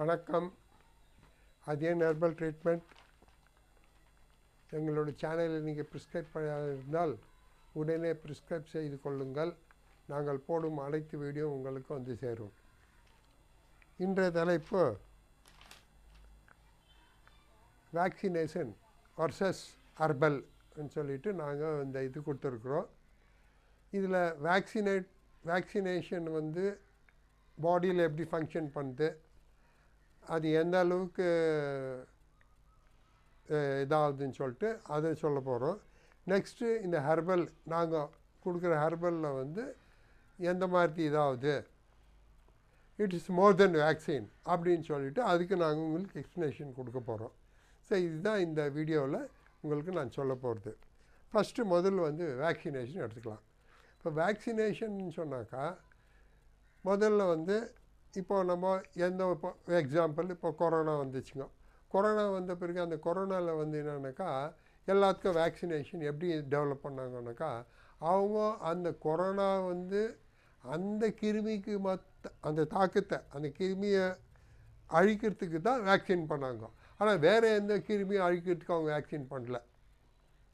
வணக்கம். அதே herbal treatment எங்களோட சேனலில் நீங்கள் ப்ரிஸ்கிரைப் இருந்தால் உடனே ப்ரிஸ்கிரைப் செய்து கொள்ளுங்கள். நாங்கள் போடும் அனைத்து வீடியோ உங்களுக்கு வந்து சேரும். இன்றைய தலைப்பு வேக்சினேஷன் வர்சஸ் ஹர்பல் சொல்லிட்டு நாங்கள் இந்த இது கொடுத்துருக்குறோம். இதில் வேக்சினேட் வேக்சினேஷன் வந்து பாடியில் எப்படி ஃபங்க்ஷன் பண்ணுது அது எந்த அளவுக்கு இதாகுதுன்னு சொல்லிட்டு அதை சொல்ல போகிறோம் நெக்ஸ்ட்டு இந்த ஹெர்பல் நாங்கள் கொடுக்குற ஹெர்பலில் வந்து எந்த மாதிரி இதாகுது? It is more than vaccine அப்படின்னு சொல்லிவிட்டு அதுக்கு நாங்கள் உங்களுக்கு எக்ஸ்ப்ளனேஷன் கொடுக்க போகிறோம் ஸோ இதுதான் இந்த வீடியோவில் உங்களுக்கு நான் சொல்ல போகிறது ஃபஸ்ட்டு முதல்ல வந்து வேக்சினேஷன் எடுத்துக்கலாம். இப்போ வேக்சினேஷன் சொன்னாக்கா முதல்ல வந்து இப்போ நம்ம எந்த இப்போ எக்ஸாம்பிள் இப்போ கொரோனா வந்துச்சுங்க. கொரோனா வந்த பிறகு அந்த கொரோனாவில் வந்து என்னன்னாக்கா எல்லாத்துக்கும் வேக்சினேஷன் எப்படி டெவலப் பண்ணாங்கன்னாக்கா அவங்க அந்த கொரோனா வந்து அந்த கிருமிக்கு மற்ற அந்த தாக்கத்தை அந்த கிருமியை அழிக்கிறதுக்கு தான் வேக்சின் பண்ணாங்க. ஆனால் வேறு எந்த கிருமியும் அழிக்கிறதுக்கு அவங்க வேக்சின் பண்ணல.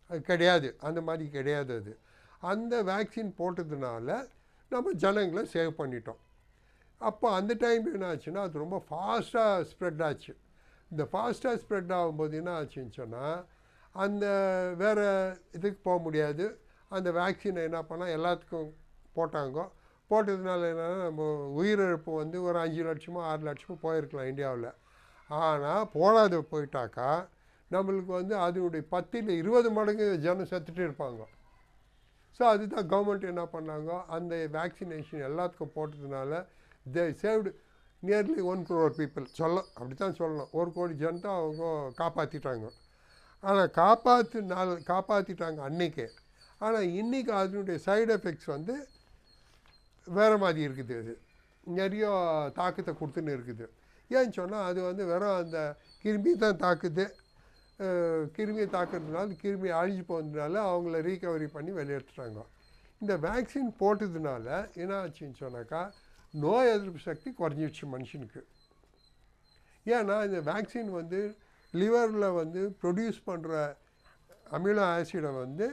அது கிடையாது. அந்த மாதிரி கிடையாது அது. அந்த வேக்சின் போட்டதுனால நம்ம ஜனங்களை சேவ் பண்ணிட்டோம். அப்போ அந்த டைம் என்ன ஆச்சுன்னா அது ரொம்ப ஃபாஸ்ட்டாக ஸ்ப்ரெட் ஆச்சு. இந்த ஃபாஸ்ட்டாக ஸ்ப்ரெட் ஆகும்போது என்ன ஆச்சுன்னு சொன்னால் அந்த வேறு இதுக்கு போக முடியாது. அந்த வேக்சினை என்ன பண்ணால் எல்லாத்துக்கும் போட்டாங்க. போட்டதுனால என்னென்னா நம்ம உயிரிழப்பு வந்து ஒரு அஞ்சு லட்சமோ ஆறு லட்சமோ போயிருக்கலாம் இந்தியாவில். ஆனால் போடாத போயிட்டாக்கா நம்மளுக்கு வந்து அதனுடைய பத்தில் இருபது மடங்கு ஜனம் செத்துட்டு இருப்பாங்க. ஸோ அதுதான் கவர்மெண்ட் என்ன பண்ணாங்க அந்த வேக்சினேஷன் எல்லாத்துக்கும் போட்டதுனால they saved nearly one crore people சொல்ல அப்படி தான் சொல்லணும். ஒரு கோடி ஜனத்தை அவங்க காப்பாற்றிட்டாங்க ஆனால் காப்பாற்று நாள் காப்பாற்றிட்டாங்க அன்றைக்கே ஆனால் இன்றைக்கி அதனுடைய சைடு எஃபெக்ட்ஸ் வந்து வேறு மாதிரி இருக்குது. அது நிறைய தாக்கத்தை கொடுத்துன்னு இருக்குது. ஏன்னு சொன்னால் அது வந்து வெறும் அந்த கிருமி தான் தாக்குது. கிருமியை தாக்குறதுனால கிருமி அழிஞ்சு போனதுனால அவங்கள ரீகவரி பண்ணி வெளியெடுத்துட்டாங்க இந்த வேக்சின் போட்டதுனால என்ன ஆச்சுன்னு சொன்னாக்கா நோய் எதிர்ப்பு சக்தி குறைஞ்சிடுச்சு மனுஷனுக்கு. ஏன்னா இந்த வேக்சின் வந்து லிவரில் வந்து ப்ரொடியூஸ் பண்ணுற அமினோ ஆசிடை வந்து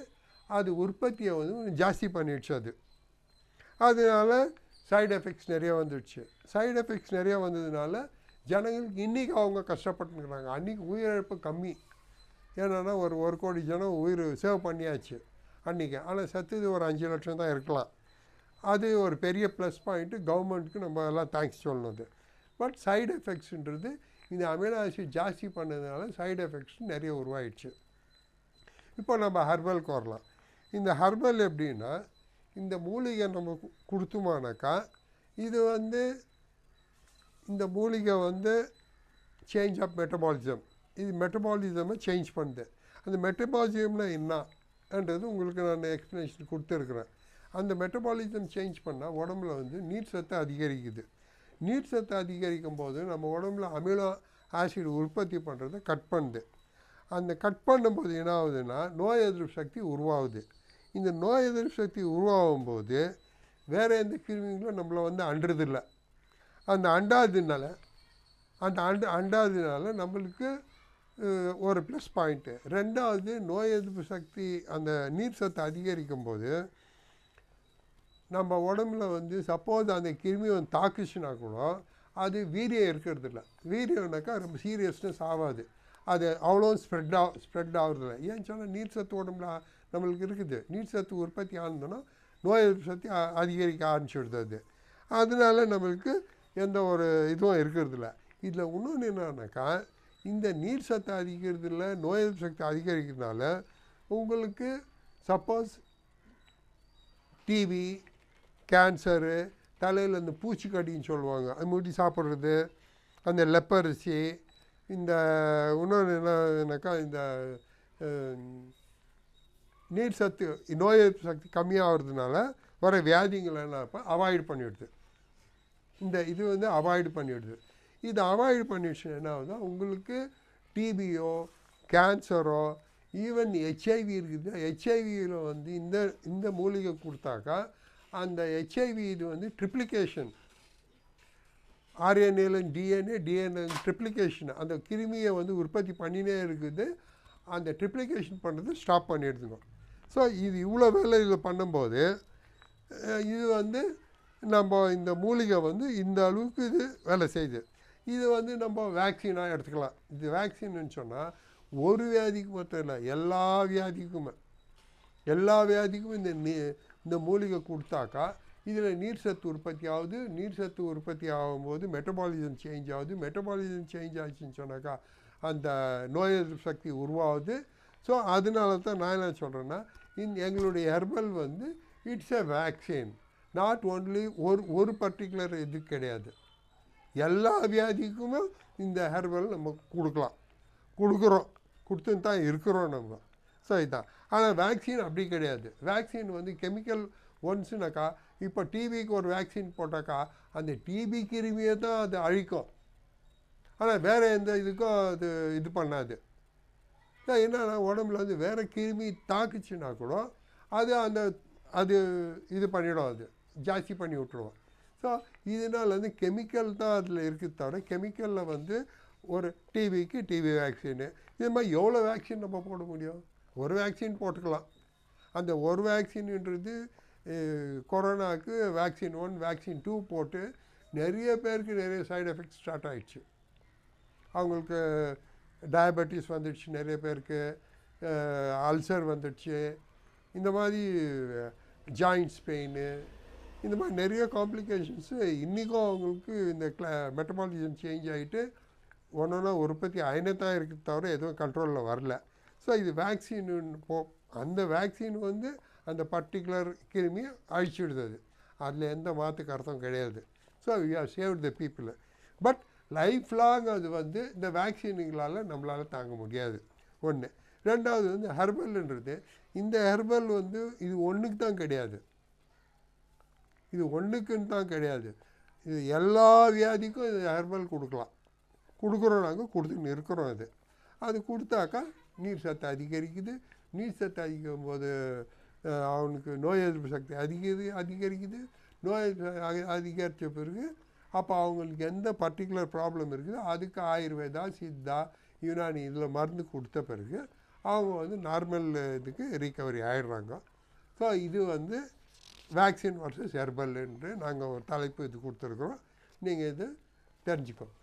அது உற்பத்தியை வந்து ஜாஸ்தி பண்ணிடுச்சு அது. அதனால சைடு எஃபெக்ட்ஸ் நிறைய வந்துடுச்சு. சைடு எஃபெக்ட்ஸ் நிறைய வந்ததுனால ஜனங்களுக்கு இன்றைக்கி அவங்க கஷ்டப்பட்டுருக்குறாங்க. அன்றைக்கி உயிரிழப்பு கம்மி. ஏன்னா ஒரு ஒரு கோடி ஜனம் உயிர் சேவ் பண்ணியாச்சு அன்றைக்கி ஆனால் செத்துது ஒரு அஞ்சு லட்சம் தான் இருக்கலாம். அது ஒரு பெரிய ப்ளஸ் பாயிண்ட்டு கவர்மெண்ட்டுக்கு நம்ம எல்லாம் தேங்க்ஸ் சொல்லணும் அது பட் சைடு எஃபெக்ட்ஸுன்றது இந்த அமினோ ஆசிட் ஜாஸ்தி பண்ணதுனால சைடு எஃபெக்ட்ஸ் நிறைய உருவாயிடுச்சு. இப்போ நம்ம ஹர்பலுக்கு வரலாம். இந்த ஹர்பல் எப்படின்னா இந்த மூலிகை நம்ம கொடுத்தோமானாக்கா இது வந்து இந்த மூலிகை வந்து சேஞ்ச் ஆஃப் மெட்டபாலிசம் இது மெட்டபாலிசமை சேஞ்ச் பண்ணுது. அந்த மெட்டபாலிசம்னா என்னன்றது உங்களுக்கு நான் எக்ஸ்ப்ளனேஷன் கொடுத்துருக்குறேன். அந்த மெட்டபாலிசம் சேஞ்ச் பண்ணால் உடம்புல வந்து நீர் சத்து அதிகரிக்குது. நீர் சத்து அதிகரிக்கும் போது நம்ம உடம்புல அமிலோ ஆசிட் உற்பத்தி பண்ணுறதை கட் பண்ணுது. அந்த கட் பண்ணும்போது என்ன ஆகுதுன்னா நோய் எதிர்ப்பு சக்தி உருவாகுது. இந்த நோய் எதிர்ப்பு சக்தி உருவாகும் போது வேறு எந்த கிருமிகளும் நம்மளை வந்து அண்டுறதில்ல. அந்த அண்டாததுனால அந்த அண்டு அண்டாததுனால நம்மளுக்கு ஒரு ப்ளஸ் பாயிண்ட்டு ரெண்டாவது நோய் எதிர்ப்பு சக்தி அந்த நீர் சத்து அதிகரிக்கும் போது நம்ம உடம்புல வந்து சப்போஸ் அந்த கிருமி வந்து தாக்குச்சுன்னா கூட அது வீரியம் இருக்கிறது இல்லை வீரியம்னாக்கா ரொம்ப சீரியஸ்னஸ் ஆகாது. அது அவ்வளோ ஸ்ப்ரெட் ஆ ஸ்ப்ரெட் ஆகுறதில்ல. ஏன்னு சொன்னால் நீர் சத்து உடம்புல நம்மளுக்கு இருக்குது. நீர் சத்து உற்பத்தி ஆனதுன்னா நோய் எதிர்ப்பு சக்தி அதிகரிக்க ஆரம்பிச்சுடுது அது. அதனால நம்மளுக்கு எந்த ஒரு இதுவும் இருக்கிறதில்ல. இதில் இன்னொன்று என்னன்னாக்கா இந்த நீர் சத்து அதிகரிக்கிறதுல நோய் எதிர்ப்பு சக்தி அதிகரிக்கிறதுனால உங்களுக்கு சப்போஸ் டிவி கேன்சரு தலையில் இந்த பூச்சிக்கடின்னு சொல்லுவாங்க. அது முடி சாப்பிட்றது அந்த லெப்பரிசி இந்த இன்னொன்று என்னன்னாக்கா இந்த நீர் சத்து நோய் எதிர்ப்பு சக்தி கம்மியாகிறதுனால வர வியாதிங்களை என்ன அவாய்ட் பண்ணிவிடுது இந்த இது வந்து அவாய்ட் பண்ணிவிடுது இது அவாய்ட் பண்ணிடுச்சுன்னா என்ன ஆகுதுன்னா உங்களுக்கு டிபியோ கேன்சரோ ஈவன் ஹெச்ஐவி இருக்குது ஹெச்ஐவியில் வந்து இந்த இந்த மூலிகை கொடுத்தாக்கா அந்த ஹெச்ஐவி இது வந்து ட்ரிப்ளிகேஷன் ஆர்என்ஏலன் டிஎன்ஏ டிஎன்ஏ ட்ரிப்ளிகேஷன் அந்த கிருமியை வந்து உற்பத்தி பண்ணினே இருக்குது. அந்த ட்ரிப்ளிகேஷன் பண்ணுறது ஸ்டாப் பண்ணிடுதுங்க. ஸோ இது இவ்வளோ வேலை இதில் பண்ணும்போது இது வந்து நம்ம இந்த மூலிகை வந்து இந்த அளவுக்கு இது வேலை செய்யுது. இது வந்து நம்ம வேக்சினாக எடுத்துக்கலாம். இது வேக்சின்னு சொன்னால் ஒரு வியாதிக்கு மட்டும் இல்லை எல்லா வியாதிக்குமே எல்லா வியாதிக்கும் இந்த நீ இந்த மூலிகை கொடுத்தாக்கா இதில் நீர் சத்து உற்பத்தி ஆகுது நீர் சத்து உற்பத்தி ஆகும்போது மெட்டபாலிசம் சேஞ்ச் ஆகுது. மெட்டபாலிசம் சேஞ்ச் ஆச்சுன்னு சொன்னாக்கா அந்த நோய் எதிர்ப்பு சக்தி உருவாகுது. ஸோ அதனால தான் நான் என்ன சொல்கிறேன்னா இந்த எங்களுடைய ஹெர்பல் வந்து it's a vaccine not only ஒரு ஒரு பர்டிகுலர் இது கிடையாது. எல்லா வியாதிக்குமே இந்த ஹெர்பல் நம்ம கொடுக்கலாம். கொடுக்குறோம். கொடுத்துன்னு தான் இருக்கிறோம் நம்ம. ஸோ இதுதான் ஆனால் வேக்சின் அப்படி கிடையாது. வேக்சின் வந்து கெமிக்கல் ஒன்ஸுனாக்கா இப்போ டிபிக்கு ஒரு வேக்சின் போட்டாக்கா அந்த டிபி கிருமியை தான் அது அழிக்கும். ஆனால் வேறு எந்த இதுக்கும் அது இது பண்ணாது. என்னன்னா உடம்புல வந்து வேறு கிருமி தாக்குச்சுன்னா கூட அது அந்த அது இது பண்ணிடும் அது. ஜாஸ்தி பண்ணி விட்ருவோம் ஸோ இதனால் வந்து கெமிக்கல் தான் அதில் இருக்குது தவிர கெமிக்கலில் வந்து ஒரு டிவிக்கு டிவி வேக்சின்னு இது மாதிரி எவ்வளோ வேக்சின் நம்ம போட முடியும்? ஒரு வேக்சின் போட்டுக்கலாம். அந்த ஒரு வேக்சின்ன்றது கொரோனாவுக்கு வேக்சின் ஒன் வேக்சின் டூ போட்டு நிறைய பேருக்கு நிறைய சைடு எஃபெக்ட்ஸ் ஸ்டார்ட் ஆகிடுச்சு அவங்களுக்கு டயபெட்டிஸ் வந்துடுச்சு நிறைய பேருக்கு அல்சர் வந்துடுச்சு. இந்த மாதிரி ஜாயின்ட்ஸ் பெயின் இந்த மாதிரி நிறைய காம்ப்ளிகேஷன்ஸு இன்றைக்கும் அவங்களுக்கு இந்த கிளா மெட்டபாலிசம் சேஞ்ச் ஆகிட்டு ஒன்று ஒன்றா உற்பத்தி ஆயினே இருக்குது தவிர எதுவும் கண்ட்ரோலில் வரல. ஸோ இது வேக்சின் போ அந்த வேக்சின் வந்து அந்த பர்டிகுலர் கிருமியை அழிச்சிடுது அது அதில் எந்த மாற்று கருத்தும் கிடையாது. So we are save the people but life long அது வந்து இந்த வேக்சினுங்களால் நம்மளால் தாங்க முடியாது. ஒன்று ரெண்டாவது வந்து ஹெர்பல்ன்றது இந்த ஹெர்பல் வந்து இது ஒன்றுக்கு தான் கிடையாது. இது ஒன்றுக்குன்னு தான் கிடையாது. இது எல்லா வியாதிக்கும் இது ஹெர்பல் கொடுக்கலாம். கொடுக்குறோம் நாங்கள் கொடுத்துன்னு இருக்கிறோம் அது. அது கொடுத்தாக்கா நீர் சத்து அதிகரிக்குது. நீர் சத்து அதிகரிக்கும் போது அவனுக்கு நோய் எதிர்ப்பு சக்தி அதிகரி அதிகரிக்குது. நோய் எதிர்ப்பு அதிகரித்த பிறகு அப்போ அவங்களுக்கு எந்த பர்டிகுலர் ப்ராப்ளம் இருக்குதோ அதுக்கு ஆயுர்வேதா சித்தா யுனானி இதில் மருந்து கொடுத்த பிறகு அவங்க வந்து நார்மல் இதுக்கு ரீகவரி ஆயிடுறாங்க. ஸோ இது வந்து வேக்சின் வர்சஸ் ஹெர்பல் என்று நாங்கள் ஒரு தலைப்பு இது கொடுத்துருக்குறோம். நீங்கள் இது தெரிஞ்சுக்கோங்க.